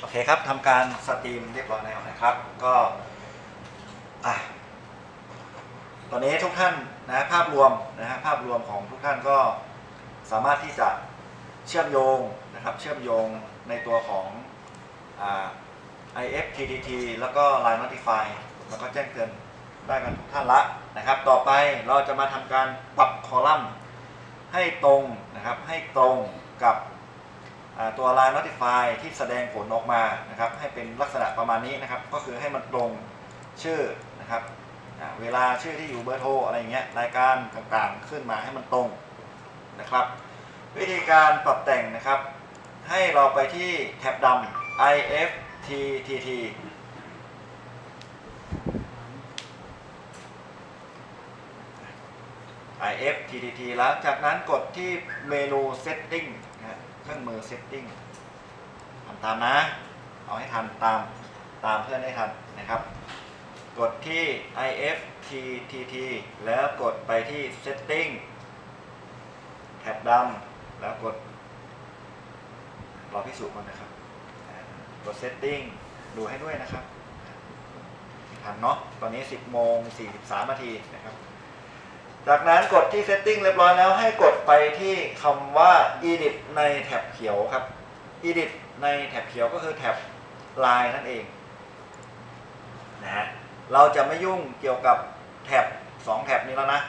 โอเคครับทำการสตรีมเรียบร้อยแล้วนะครับ ก็อะตอนนี้ทุกท่านนะภาพรวมนะฮะภาพรวมของทุกท่านก็สามารถที่จะเชื่อมโยงนะครับเชื่อมโยงในตัวของอ่า IFTTT แล้วก็ Line Notify แล้วก็แจ้งเตือนได้กันทุกท่านละนะครับ ต่อไปเราจะมาทำการปรับคอลัมน์ให้ตรงนะครับให้ตรงกับ ตัว Line Notify ที่แสดงผลออกมานะครับให้เป็นลักษณะประมาณนี้นะครับ ก็คือให้มันตรงชื่อนะครับเวลาชื่อที่อยู่เบอร์โทรอะไรอย่างเงี้ยรายการต่างๆขึ้นมาให้มันตรงนะครับ วิธีการปรับแต่งนะครับ ให้เราไปที่แท็บดำ IFTTT IFTTT แล้วจากนั้นกดที่เมนู Setting เครื่องมือ Setting ทำตามนะ เอาให้ทันตามตามเพื่อนให้ทันนะครับ กดที่ IFTTT แล้วกดไปที่ Setting แท็บดำแล้วกดรอพิสูจน์ก่อนนะครับ กด Setting ดูให้ด้วยนะครับ ทันเนาะ ตอนนี้ 10โมง43นาทีนะครับ จากนั้นกดที่ Setting เรียบร้อยแล้วให้กดไปที่คำว่า Edit ในแท็บเขียวครับ Edit ในแท็บเขียวก็คือแท็บ Line นั่นเองนะฮะเราจะไม่ยุ่งเกี่ยวกับแท็บ2แท็บนี้แล้วนะ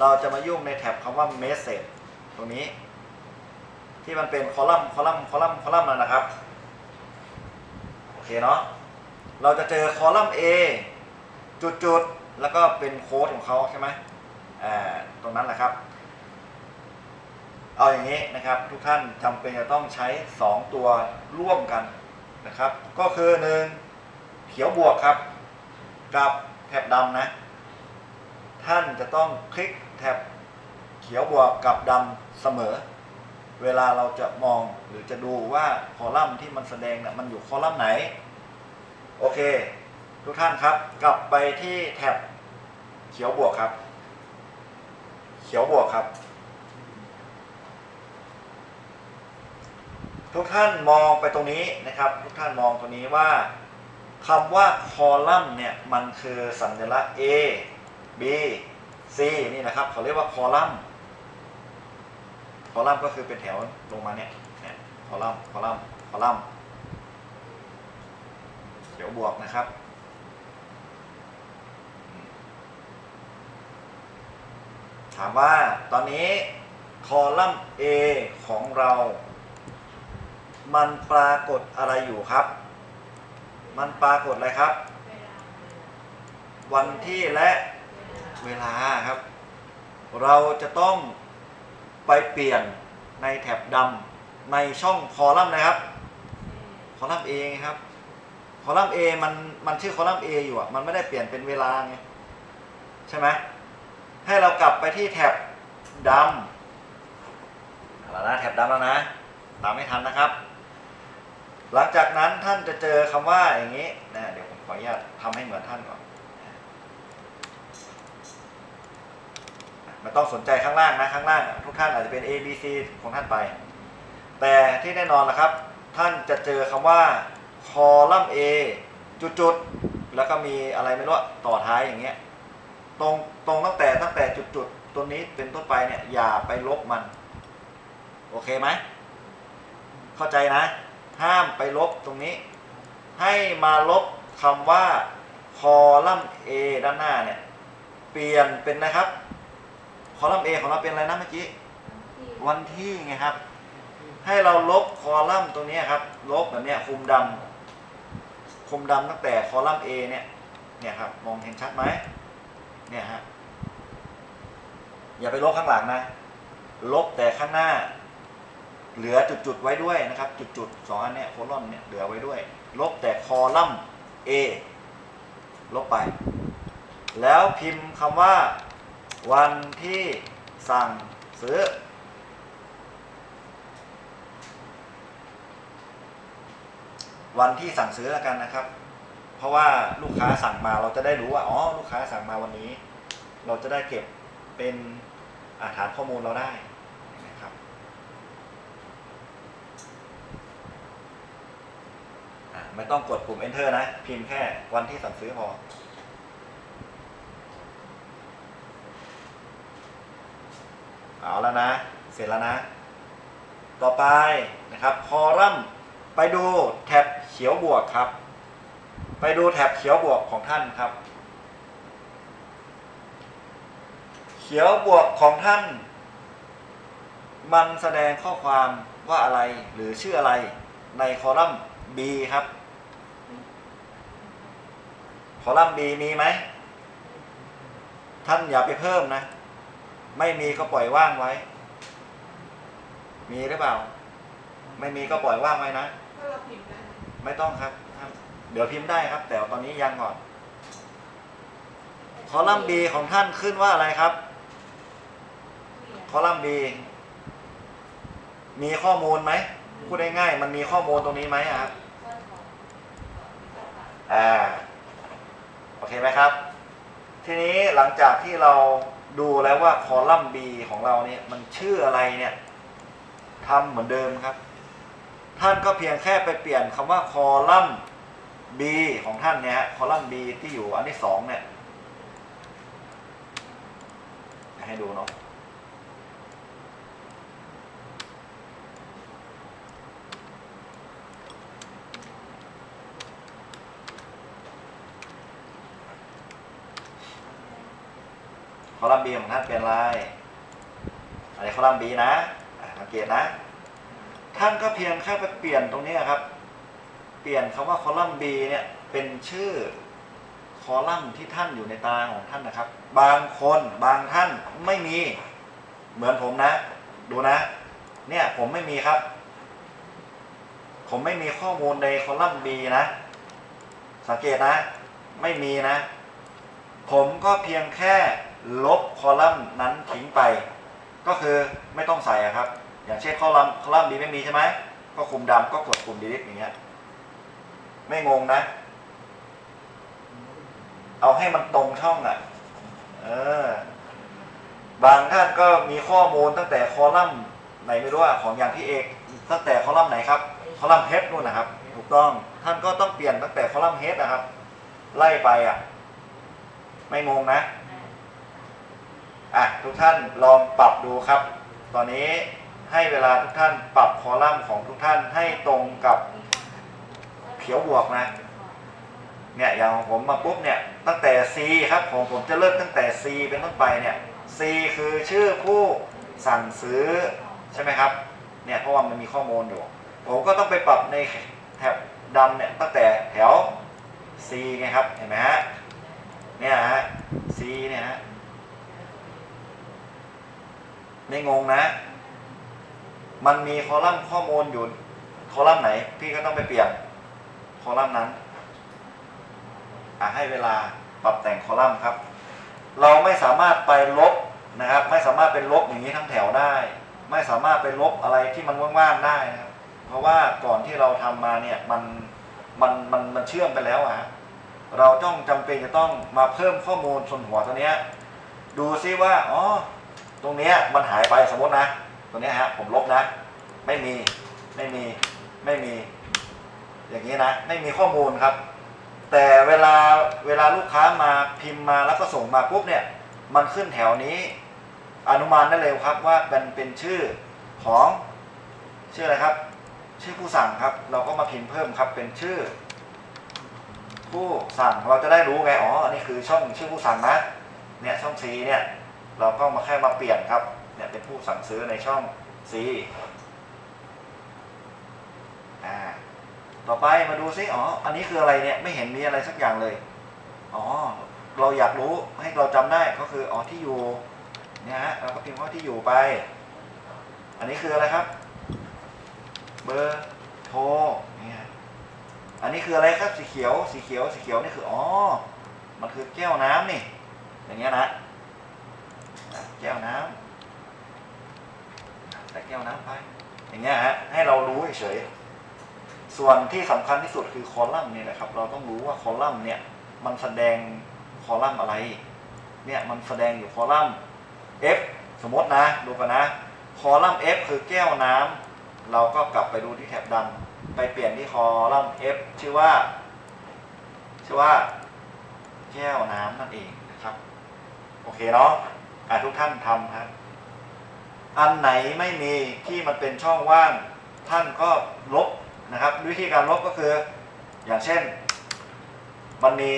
เราจะมายุ่งในแท็บคำว่า Message ตรงนี้ ที่มันเป็นคอลัมน์คอลัมน์คอลัมน์คอลัมน์นั่นนะครับ โอเคเนาะเราจะเจอคอลัมน์ A จุดๆ แล้วก็เป็นโค้ดของเขาใช่ไหม ตรงนั้นแหละครับ เอาอย่างนี้นะครับ ทุกท่านจำเป็นจะต้องใช้ 2 ตัวร่วมกันนะครับ ก็คือ1เขียวบวกครับ กับแถบดำนะ ท่านจะต้องคลิกแถบเขียวบวกกับดำเสมอ เวลาเราจะมองหรือจะดูว่าคอลัมน์ที่มันแสดงเนี่ยมันอยู่คอลัมน์ไหน โอเค ทุกท่านครับ กลับไปที่แท็บเขียวบวกครับ เขียวบวกครับ ทุกท่านมองไปตรงนี้นะครับ ทุกท่านมองตรงนี้ว่าคำว่าคอลัมน์เนี่ยมันคือสัญลักษณ์ A B C นี่นะครับเขาเรียกว่าคอลัมน์คอลัมน์ก็คือเป็นแถวลงมาเนี่ยเนี่ยคอลัมน์คอลัมน์คอลัมน์เขียวบวกนะครับอืม ถามว่าตอนนี้คอลัมน์ A ของเรา มันปรากฏอะไรอยู่ครับ มันปรากฏอะไรครับ วันที่และเวลาครับ เราจะต้องไปเปลี่ยนในแท็บดำในช่องคอลัมน์นะครับ คอลัมน์ A ครับ คอลัมน์ A มันมันชื่อคอลัมน์ A อยู่อะ มันไม่ได้เปลี่ยนเป็นเวลาไง ใช่ไหม ให้เรากลับไปที่แท็บดำเอาละนะแท็บดำแล้วนะ ตามไม่ทันนะครับ หลังจากนั้นท่านจะเจอคำว่าอย่างนี้นะเดี๋ยวผมขออนุญาตทำให้เหมือนท่านก่อนไม่ต้องสนใจข้างล่างนะข้างล่าง ทุกท่านอาจจะเป็น A B C ของท่านไป แต่ที่แน่นอนละครับ ท่านจะเจอคำว่าคอลัมน์ A จุดๆแล้วก็มีอะไรไม่รู้ต่อท้ายอย่างเงี้ย ตรงตรงตั้งแต่ตั้งแต่จุดๆตัวนี้เป็นต้นไปเนี่ยอย่าไปลบมัน โอเคไหมเข้าใจนะ ห้ามไปลบตรงนี้ ให้มาลบคำว่าคอลัมน์ A ด้านหน้าเนี่ย เปลี่ยนเป็นนะครับ คอลัมน์ A ของเราเป็นอะไรนะเมื่อกี้วันที่ไงครับ ให้เราลบคอลัมน์ตรงนี้ครับ ลบแบบเนี้ยคุมดำคุมดำตั้งแต่คอลัมน์ A เนี่ยเนี่ยครับ มองเห็นชัดไหม เนี่ยฮะอย่าไปลบข้างหลังนะ ลบแต่ข้างหน้า เหลือจุดๆไว้ด้วยนะครับ จุดๆสองอันเนี้ยโคลอนเนี่ยเหลือไว้ด้วย ลบแต่คอลัมน์ A ลบไป แล้วพิมพ์คำว่า วันที่สั่งซื้อ วันที่สั่งซื้อแล้วกันนะครับ ราะว่าลูกค้าสั่งมาเราจะได้รู้ว่าอ๋อลูกค้าสั่งมาวันนี้ เราจะได้เก็บเป็นอาฐานข้อมูลเราได้นะครับไม่ต้องกดปุ่ม enter นะ พิมพ์แค่วันที่สั่งซื้อพอเอาแล้วนะ เสร็จแล้วนะ ต่อไปนะครับ คอลัมน์ไปดูแท็บเขียวบวกครับ ไปดูแท็บเขียวบวกของท่านครับ เขียวบวกของท่าน มันแสดงข้อความว่าอะไรหรือชื่ออะไรในคอลัมน์ B ครับ คอลัมน์ B มีไหม ท่านอย่าไปเพิ่มนะ ไม่มีก็ปล่อยว่างไว้ มีหรือเปล่า ไม่มีก็ปล่อยว่างไว้นะถ้าเราพิมพ์ได้ไม่ต้องครับครับ เดี๋ยวพิมพ์ได้ครับ แต่ตอนนี้ยังก่อน คอลัมน์ B ของท่านขึ้นว่าอะไรครับ คอลัมน์ B มีข้อมูลไหมพูดง่ายๆมันมีข้อมูลตรงนี้ไหมครับอ่าโอเคไหมครับ ทีนี้หลังจากที่เราดูแล้วว่าคอลัมน์ B ของเราเนี่ยมันชื่ออะไรเนี่ยทำเหมือนเดิมครับ ท่านก็เพียงแค่ไปเปลี่ยนคำว่าคอลัมน์ B ของท่านเนี่ยคอลัมน์ B ที่อยู่อันที่สองเนี่ยให้ดูเนาะคอลัมน์ B ของท่านเป็นอะไรอะไรคอลัมน์ B นะสังเกตนะ ท่านก็เพียงแค่ไปเปลี่ยนตรงนี้ครับ เปลี่ยนคำว่าคอลัมน์ B เนี่ยเป็นชื่อคอลัมน์ที่ท่านอยู่ในตารางของท่านนะครับ บางคนบางท่านไม่มีเหมือนผมนะ ดูนะ เนี่ยผมไม่มีครับ ผมไม่มีข้อมูลในคอลัมน์ B นะ สังเกตนะ ไม่มีนะ ผมก็เพียงแค่ลบคอลัมน์นั้นทิ้งไป ก็คือไม่ต้องใส่ครับ อย่างเช่นคอลัมน์คอลัมน์ B ไม่มีใช่ไหมก็คุมดำก็กดปุ่ม delete อย่างเงี้ย ไม่งงนะ เอาให้มันตรงช่องอะ่ะ เออ บางท่านก็มีข้อมูลตั้งแต่คอลัมน์ไหนไม่รู้อะของอย่างพี่เอกตั้งแต่คอลัมน์ไหนครับ คอลัมน์เฮดนู่นนะครับ ถูกต้อง ท่านก็ต้องเปลี่ยนตั้งแต่คอลัมน์เฮดนะครับ ไล่ไปอะ ไม่งงนะ อะ ทุกท่านลองปรับดูครับ ตอนนี้ให้เวลาทุกท่านปรับคอลัมน์ของทุกท่านให้ตรงกับ เขียวบวกนะเนี่ยอย่างของผมมาปุ๊บเนี่ยตั้งแต่ C ครับของผมจะเริ่มตั้งแต่ C เป็นต้นไปเนี่ย C คือชื่อผู้สั่งซื้อใช่ไหมครับเนี่ยเพราะว่ามันมีข้อมูลอยู่ ผมก็ต้องไปปรับในแถบดำเนี่ยตั้งแต่แถว C ไงครับเห็นไหมฮะเนี่ยฮะ C เนี่ยฮะไม่งงนะ มันมีคอลัมน์ข้อมูลอยู่คอลัมน์ไหน พี่ก็ต้องไปเปลี่ยน คอลัมน์นั้นให้เวลาปรับแต่งคอลัมน์ครับ เราไม่สามารถไปลบนะครับ ไม่สามารถเป็นลบอย่างนี้ทั้งแถวได้ ไม่สามารถไปลบอะไรที่มันว่างๆได้นะครับ เพราะว่าก่อนที่เราทำมาเนี่ยมันมันมันมันเชื่อมไปแล้วอะเราต้องจำเป็นจะต้องมาเพิ่มข้อมูลส่วนหัวตัวเนี้ยดูซิว่าอ๋อตรงเนี้ยมันหายไปสมมตินะตรงเนี้ยฮะผมลบนะ ไม่มีไม่มีไม่มี อย่างนี้นะไม่มีข้อมูลครับ แต่เวลาเวลาลูกค้ามาพิมพ์มาแล้วก็ส่งมาปุ๊บเนี่ย มันขึ้นแถวนี้อนุมานได้เลยครับว่าเป็นเป็นชื่อของชื่ออะไรครับ ชื่อผู้สั่งครับ เราก็มาพิมพ์เพิ่มครับเป็นชื่อ ผู้สั่งเราจะได้รู้ไงอ๋ออันนี่คือช่องชื่อผู้สั่งนะเนี่ยช่อง C เนี่ยเราก็มาแค่มาเปลี่ยนครับเนี่ยเป็นผู้สั่งซื้อในช่อง C อ่า ต่อไปมาดูซิอ๋อ อันนี้คืออะไรเนี่ยไม่เห็นมีอะไรสักอย่างเลย อ๋อ เราอยากรู้ให้เราจำได้ก็คืออ๋อที่อยู่เนี่ยฮะเราก็พิมพ์ว่าที่อยู่ไป อันนี้คืออะไรครับ เบอร์โทรเนี่ยอันนี้คืออะไรครับสีเขียวสีเขียวสีเขียวนี่คืออ๋อ มันคือแก้วน้ำนี่ อย่างเงี้ยนะแก้วน้ำใส่แก้วน้ำไป อย่างเงี้ยฮะให้เรารู้เฉย ส่วนที่สำคัญที่สุดคือคอลัมน์เนี่ยนะครับ เราต้องรู้ว่าคอลัมน์เนี่ยมันแสดงคอลัมน์อะไร เนี่ยมันแสดงอยู่คอลัมน์ F สมมตินะ ดูกันนะ คอลัมน์ F คือแก้วน้ำเราก็กลับไปดูที่แถบดไปเปลี่ยนที่คอลัมน์ F ชื่อว่า ชื่อว่า แก้วน้ำนั่นเองนะครับ โอเคเนาะะทุกท่านทำครับอันไหนไม่มีที่มันเป็นช่องว่าง ท่านก็ลบ นะครับวิธีการลบก็คืออย่างเช่น มันมี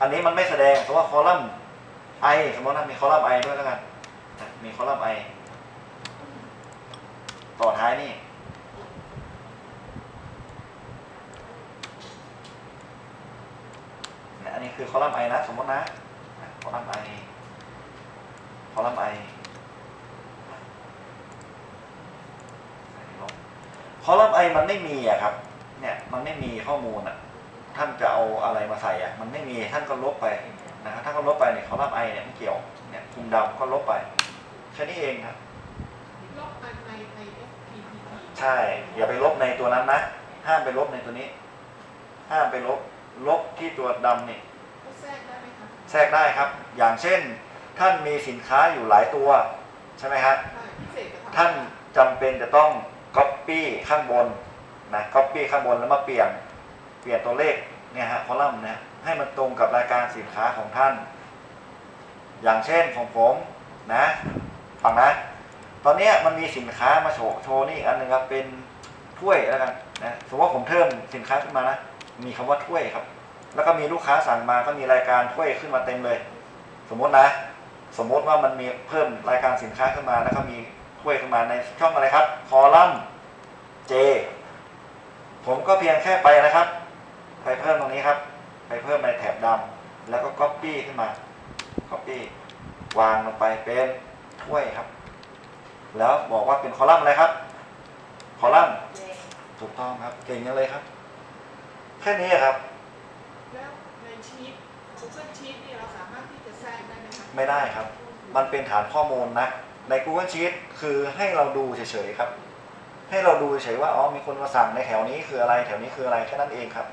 อันนี้มันไม่แสดงเพราะว่าคอลัมน์ I สมมตินะมีคอลัมน์ I ด้วยแล้วกันมีคอลัมน์ I ต่อท้ายนี่เนี่ยอันนี้คือคอลัมน์ I นะ สมมตินะอะคอลัมน์ I คอลัมน์ I คอลัมน์ I มันไม่มีอะครับ เนี่ยมันไม่มีข้อมูลอะท่านจะเอาอะไรมาใส่อะมันไม่มีท่านก็ลบไปนะครับท่านก็ลบไปเนี่ยคอลัมน์ I เนี่ยไม่เกี่ยวเนี่ยคุมดำก็ลบไปแค่นี้เองครับลบอันในใน FTP ใช่อย่าไปลบในตัวนั้นนะห้ามไปลบในตัวนี้ ห้ามไปลบลบที่ตัวดำนี่ก็แทรกได้ไหมคะแทรกได้ครับ อย่างเช่น ท่านมีสินค้าอยู่หลายตัว ใช่ไหมครับใช่พิเศษกับท่านจำเป็นจะต้อง Copy ข้างบนนะ Copy ข้างบนแล้วมาเปลี่ยนเปลี่ยนตัวเลขเนี่ยฮะคอลัมน์นี่ยให้มันตรงกับรายการสินค้าของท่าน อย่างเช่นของผมนะฟังนะ ตอนนี้มันมีสินค้ามาโชว์โชว์นี่อันหนึ่งครับเป็นถ้วยแล้วกันนะสมมติว่าผมเพิ่มสินค้าขึ้นมานะมีคำว่าถ้วยครับ แล้วก็มีลูกค้าสั่งมาก็มีรายการถ้วยขึ้นมาเต็มเลย สมมตินะ สมมติว่ามันมีเพิ่มรายการสินค้าขึ้นมา แล้วก็มี ถ้วยขึ้นมาในช่องอะไรครับ คอลัมน์ J ผมก็เพียงแค่ไปนะครับ ไปเพิ่มตรงนี้ครับ ไปเพิ่มในแถบดำแล้วก็ Copy ขึ้นมา Copy วางลงไปเป็นถ้วยครับ แล้วบอกว่าเป็นคอลัมน์อะไรครับ คอลัมน์ถูกต้องครับ เก่งจังเลยครับ แค่นี้ครับ แล้วในชีต Google Sheet นี่เราสามารถที่จะแทรกได้ไหมคะไม่ได้ครับ มันเป็นฐานข้อมูลนะ ใน Google Sheet คือให้เราดูเฉยๆครับ ให้เราดูเฉยๆว่าอ๋อมีคนมาสั่งในแถวนี้คืออะไรแถวนี้คืออะไรแค่นั้นเองครับ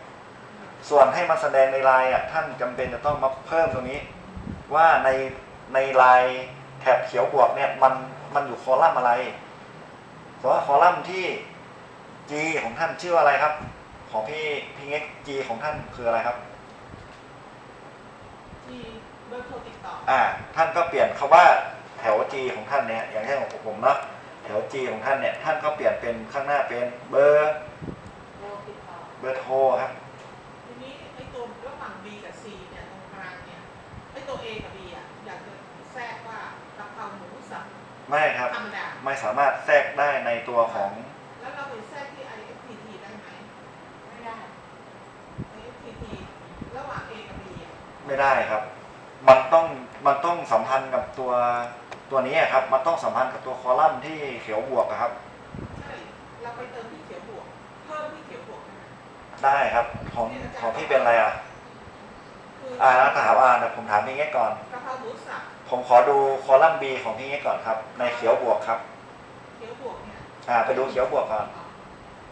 ส่วนให้มันแสดงในไลน์อะท่านจำเป็นจะต้องมาเพิ่มตรงนี้ ว่าในในไลน์แถบเขียวบวกเนี่ยมันมันอยู่คอลัมน์อะไรเพราะว่าคอลัมน์ที่ G ของท่านชื่ออะไรครับ ของพี่พี่เง็ก G ของท่านคืออะไรครับที่เบอร์โทรติดต่ออ่าท่านก็เปลี่ยนคาว่า แถว G ของท่านเนี่ยอย่างเช่นของผมเนาะแถว G ของท่านเนี่ยท่านก็เปลี่ยนเป็นข้างหน้าเป็นเบอร์โทรติดต่อเบอร์โทรครับทีนี้ไอ้ตัวระหว่าง B กับ C เนี่ยตรงกลางเนี่ยไอ้ตัว A กับ B อะอยากจะแทรกว่ากะเพราหมูสับไม่ครับธรรมดาไม่สามารถแทรกได้ในตัวของแล้วเราไปแทรกที่ IFTT ได้ไหมไม่ได้ IFTT ระหว่าง A กับ B อะไม่ได้ครับ มันต้องมันต้องสัมพันธ์กับตัว ตัวนี้ครับมันต้องสัมพันธ์กับตัวคอลัมน์ที่เขียวบวกอะครับ ใช่เราไปเติมที่เขียวบวก เพิ่มที่เขียวบวกได้ไหมได้ครับของของพี่เป็นอะไรอะคืออ่าแล้วถามอ่าเดี๋ยวผมถามพี่เงี้ยก่อน กะเพราหมูสับผมขอดูคอลัมน์ B ของพี่เงี้ยก่อนครับ ในเขียวบวกครับเขียวบวกเนี่ยอ่าไปดูเขียวบวกก่อน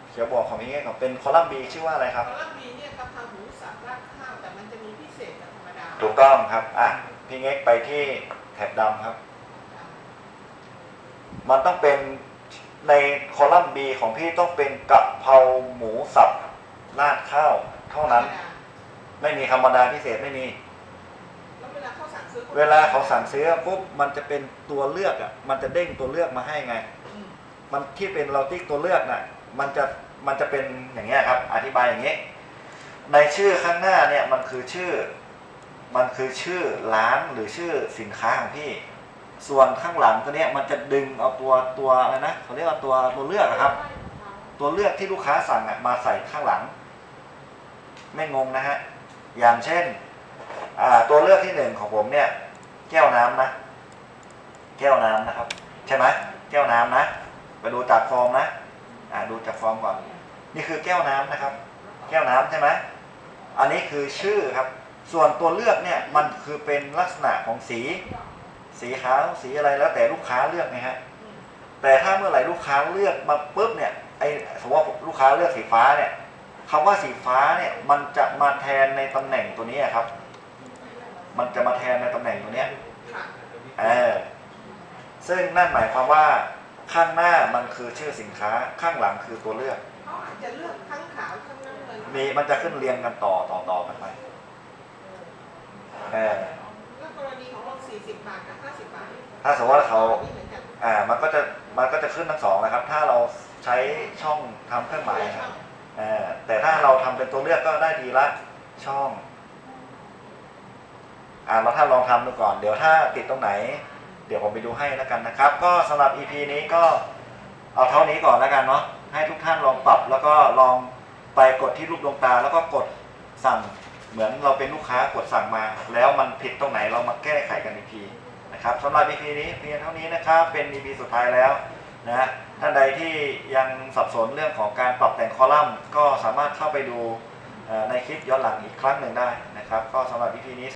เขียวบวกของพี่เงี้ยก่อนเป็นคอลัมน์ B ชื่อว่าอะไรครับคอลัมน์บีเนี่ยกะเพราหมูสับราดข้าวแต่มันจะมีพิเศษกับธรรมดาถูกต้องครับอะพี่เง็กไปที่แถบดำครับ มันต้องเป็นในคอลัมน์ B ของพี่ต้องเป็นกะเพราหมูสับราดข้าวเท่านั้น ไม่มีธรรมดาพิเศษไม่มี แล้วเวลาเขาสั่งซื้อเวลาเขาสั่งซื้อปุ๊บมันจะเป็นตัวเลือกอะ มันจะเด้งตัวเลือกมาให้ไง อืมมันที่เป็นเราติ๊กตัวเลือกน่ะ มันจะมันจะเป็นอย่างเงี้ยครับ อธิบายอย่างงี้ในชื่อข้างหน้าเนี่ยมันคือชื่อ มันคือชื่อร้านหรือชื่อสินค้าของพี่ ส่วนข้างหลังตัวเนี้ยมันจะดึงเอาตัวตัวอะไรนะเขาเรียกว่าตัวตัวเลือกอะครับ ตัวเลือกที่ลูกค้าสั่งอะมาใส่ข้างหลัง ไม่งงนะฮะอย่างเช่นตัวเลือกที่หนึ่งของผมเนี่ยแก้วน้ำนะ แก้วน้ำนะครับ ใช่ไหมแก้วน้ำนะไปดูจากฟอร์มนะอ่าดูจากฟอร์มก่อน นี่คือแก้วน้ำนะครับ แก้วน้ำใช่ไหมอันนี้คือชื่อครับ ส่วนตัวเลือกเนี่ยมันคือเป็นลักษณะของสี สีขาวสีอะไรแล้วแต่ลูกค้าเลือกไงฮะอืมแต่ถ้าเมื่อไหร่ลูกค้าเลือกมาปุ๊บเนี่ยไอสมมติว่าลูกค้าเลือกสีฟ้าเนี่ยคำว่าสีฟ้าเนี่ยมันจะมาแทนในตำแหน่งตัวนี้ครับ มันจะมาแทนในตำแหน่งตัวเนี้ยค่ะเออซึ่งนั่นหมายความว่าข้างหน้ามันคือชื่อสินค้าข้างหลังคือตัวเลือกเขาอาจจะเลือกข้างมีมันจะขึ้นเรียงกันต่อต่อต่อกันไปเออแล้วกร ณีของเรา40บาทกับ50บาทนี่ถ้าสมมติว่าเขานี่เหมือนกันอ่ามันก็จะมันก็จะขึ้นทั้งสองนะครับ ถ้าเราใช้ช่องทำเครื่องหมายครับอ่าแต่ถ้าเราทำเป็นตัวเลือกก็ได้ทีละช่องอ่าเราถ้านลองทำดูก่อน เดี๋ยวถ้าติดตรงไหน เดี๋ยวผมไปดูให้แล้วกันนะครับ ก็สำหรับ EP นี้ก็เอาเท่านี้ก่อนแล้วกันเนาะให้ทุกท่านลองปรับแล้วก็ลองไปกดที่รูปดวงตา แล้วก็กดสั่ง เหมือนเราเป็นลูกค้ากดสั่งมา แล้วมันผิดตรงไหนเรามาแก้ไขกันอีกทีนะครับสำหรับ EP นี้เพียงเท่านี้นะครับ เป็น EP สุดท้ายแล้วนะท่านใดที่ยังสับสนเรื่องของการปรับแต่งคอลัมน์ ก็สามารถเข้าไปดูในคลิปย้อนหลังอีกครั้งหนึ่งได้นะครับ ก็สำหรับ EP นี้